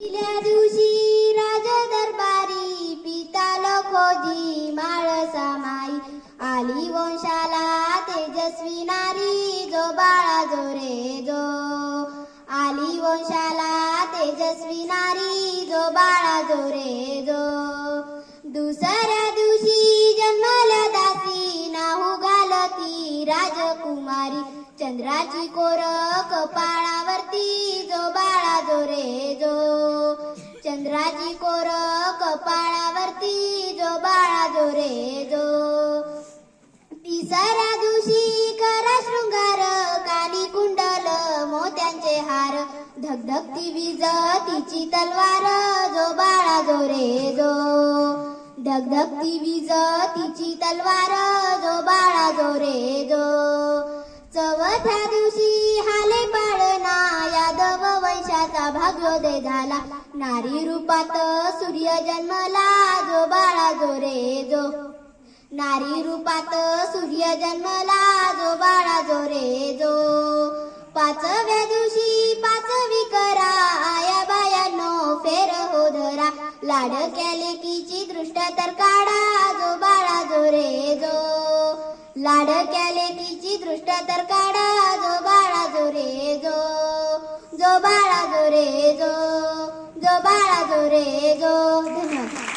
पहिल्या दिवशी राज दरबारी पिता खोजी माळसा समाई आली वंशाला तेजस्वी नारी जो बाळा जो रे जो. आली वंशाला तेजस्वी नारी जो बाळा जो रे जो. दुसऱ्या दिवशी जन्मल्या दासी नाहू घालती राजकुमारी. चंद्राची कोर कपाळावरती जो बाळा जो रे कपाळावरती जो बाळा जो रे जो. तिसऱ्या दिवशी करा शृंगार कानी कुंडल मोत्यांचे हार. धगधगती वीज तिची तलवार जो बाळा जो रे जो. धगधगती वीज तिची तलवार जो बाळा उदय झाला नारी रूपात सूर्य जन्मला जो बाळा जो रे जो. नारी रूपात सूर्य जन्मला जो बाळा जो रे जो. पाचव्या दिवशी पाचवी करा आया बायानो फेर हो धरा. लाडक्या लेकीची दृष्ट तर काढा जो बाळा जो रे जो. लाडक्या लेकीची दृष्ट तर काढा जो बाळा जो रे जो जो बाळा जो रे जो. धन्यवाद.